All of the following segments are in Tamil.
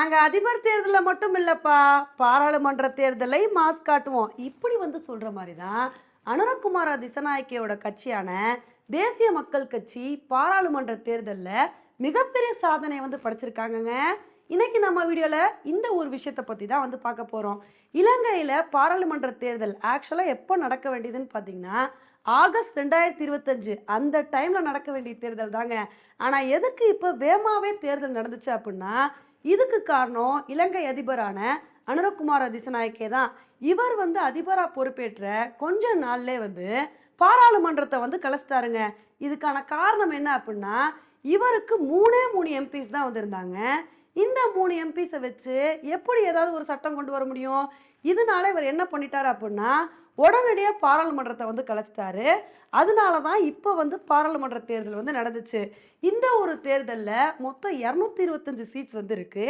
நாங்க அதிபர் தேர்தலில் மட்டும் இல்லப்பா பாராளுமன்ற தேர்தலை மாஸ் காட்டுவோம். இப்படி வந்து சொல்ற மாதிரி தான் அனுரகுமார திசநாயக்கையோட கட்சியான தேசிய மக்கள் கட்சி பாராளுமன்ற தேர்தலில் மிகப்பெரிய சாதனை வந்து படைச்சிருக்காங்கங்க. இன்னைக்கு நம்ம வீடியோவில் இந்த ஒரு விஷயத்தை பற்றி தான் வந்து பார்க்க போகிறோம் இலங்கையில் பாராளுமன்ற தேர்தல் ஆக்சுவலாக எப்போ நடக்க வேண்டியதுன்னு பார்த்தீங்கன்னா ஆகஸ்ட் ரெண்டாயிரத்தி இருபத்தஞ்சு அந்த டைமில் நடக்க வேண்டிய தேர்தல் தாங்க. ஆனால் எதுக்கு இப்போ வேமாவே தேர்தல் நடந்துச்சு அப்படின்னா இதுக்கு காரணம் இலங்கை அதிபரான அனுரகுமார் திசநாயக்கே தான். இவர் வந்து அதிபராக பொறுப்பேற்ற கொஞ்ச நாள்லே வந்து பாராளுமன்றத்தை வந்து கலைச்சிட்டாருங்க. இதுக்கான காரணம் என்ன அப்படின்னா இவருக்கு மூணே மூணு எம்பிஸ் தான் வந்திருந்தாங்க. இந்த மூணு எம்பிஸை வச்சு எப்படி ஏதாவது ஒரு சட்டம் கொண்டு வர முடியும்? இதனால இவர் என்ன பண்ணிட்டார் அப்படின்னா உடனடியாக பாராளுமன்றத்தை வந்து கலைச்சிட்டாரு. அதனால தான் இப்போ வந்து பாராளுமன்ற தேர்தல் வந்து நடந்துச்சு. இந்த ஒரு தேர்தலில் மொத்தம் இரநூத்தி இருபத்தஞ்சு சீட்ஸ் வந்து இருக்கு.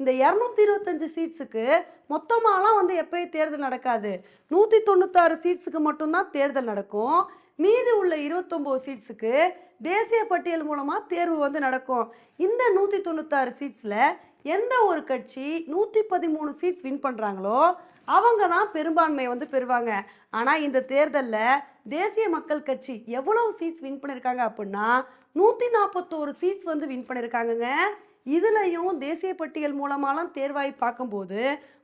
இந்த இரநூத்தி இருபத்தஞ்சு சீட்ஸுக்கு மொத்தமாலாம் வந்து எப்பயும் தேர்தல் நடக்காது. நூற்றி தொண்ணூத்தாறு சீட்ஸுக்கு மட்டும்தான் தேர்தல் நடக்கும். மீதி உள்ள இருபத்தொம்போது சீட்ஸுக்கு தேசிய பட்டியல் மூலமாக தேர்வு வந்து நடக்கும். இந்த நூற்றி தொண்ணூத்தாறு சீட்ஸில் எந்த ஒரு கட்சி நூற்றி பதிமூணு சீட்ஸ் வின் பண்ணுறாங்களோ அவங்க தான் பெரும்பான்மையை வந்து பெறுவாங்க. ஆனால் இந்த தேர்தலில் தேசிய மக்கள் கட்சி எவ்வளவு சீட்ஸ் வின் பண்ணியிருக்காங்க அப்படின்னா நூற்றி நாற்பத்தோரு சீட்ஸ் வந்து வின் பண்ணியிருக்காங்கங்க இதுலையும் தேசிய பட்டியல் மூலமாலாம் தேர்வாய் பார்க்கும்போது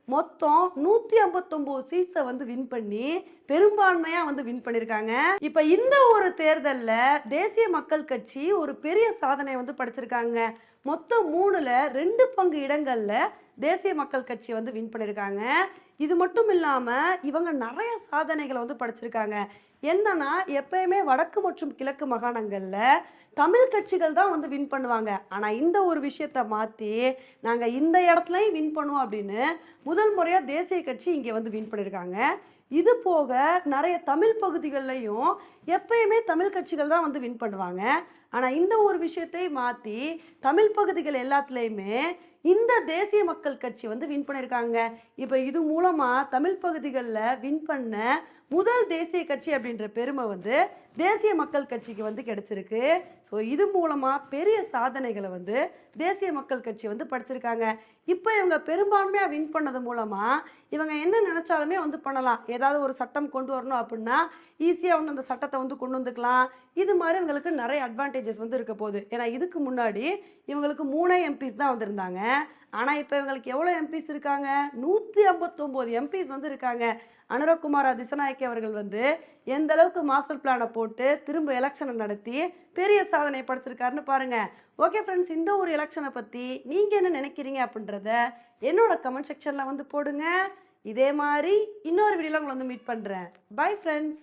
மொத்தம் நூற்றி ஐம்பத்தொம்போது சீட்ஸை வந்து வின் பண்ணி பெரும்பான்மையாக வந்து வின் பண்ணியிருக்காங்க இப்போ இந்த ஒரு தேர்தலில் தேசிய மக்கள் கட்சி ஒரு பெரிய சாதனை வந்து படைச்சிருக்காங்க. மொத்தம் மூணுல ரெண்டு பங்கு இடங்கள்ல தேசிய மக்கள் கட்சி வந்து வின் பண்ணியிருக்காங்க இது மட்டும் இல்லாமல் இவங்க நிறைய சாதனைகளை வந்து படைச்சிருக்காங்க. என்னன்னா எப்பயுமே வடக்கு மற்றும் கிழக்கு மாகாணங்களில் தமிழ் கட்சிகள் தான் வந்து வின் பண்ணுவாங்க. ஆனால் இந்த ஒரு விஷயத்தை மாற்றி நாங்கள் இந்த இடத்துலையும் வின் பண்ணுவோம் அப்படின்னு முதல் முறையாக தேசிய கட்சி இங்கே வந்து வின் பண்ணியிருக்காங்க இது போக நிறைய தமிழ் பகுதிகள்லையும் எப்பயுமே தமிழ் கட்சிகள் தான் வந்து வின் பண்ணுவாங்க. ஆனால் இந்த ஒரு விஷயத்தை மாற்றி தமிழ் பகுதிகள் எல்லாத்துலேயுமே இந்த தேசிய மக்கள் கட்சி வந்து வின் பண்ணியிருக்காங்க இப்போ இது மூலம் மூலமாக தமிழ் பகுதிகளில் வின் பண்ண முதல் தேசிய கட்சி அப்படின்ற பெருமை வந்து தேசிய மக்கள் கட்சிக்கு வந்து கிடைச்சிருக்கு. ஸோ இது மூலமாக பெரிய சாதனைகளை வந்து தேசிய மக்கள் கட்சி வந்து படிச்சிருக்காங்க. இப்போ இவங்க பெரும்பான்மையாக வின் பண்ணது மூலமாக இவங்க என்ன நினச்சாலுமே வந்து பண்ணலாம். ஏதாவது ஒரு சட்டம் கொண்டு வரணும் அப்படின்னா ஈஸியாக வந்து அந்த சட்டத்தை வந்து கொண்டு வந்துக்கலாம். இது மாதிரி இவங்களுக்கு நிறைய அட்வான்டேஜஸ் வந்து இருக்க போகுது. ஏன்னா இதுக்கு முன்னாடி இவங்களுக்கு மூணே எம்பிஸ் தான் வந்திருந்தாங்க. ஆனால் இப்போ இவங்களுக்கு எவ்வளோ எம்பிஸ் இருக்காங்க? நூற்றி ஐம்பத்தொம்போது எம்பிஸ் வந்து இருக்காங்க. அனுரகுமார் திசநாயக்கி அவர்கள் வந்து எந்த அளவுக்கு மாஸ்டர் பிளானை போட்டு திரும்ப எலெக்ஷனை நடத்தி பெரிய சாதனை படைச்சிருக்காருன்னு பாருங்க. ஓகே ஃப்ரெண்ட்ஸ் இந்த ஒரு எலெக்ஷனை பற்றி நீங்கள் என்ன நினைக்கிறீங்க அப்படின்றத என்னோட கமெண்ட் செக்ஷனில் வந்து போடுங்க. இதே மாதிரி இன்னொரு வீடியோவில் உங்களை வந்து மீட் பண்ணுறேன் பை ஃப்ரெண்ட்ஸ்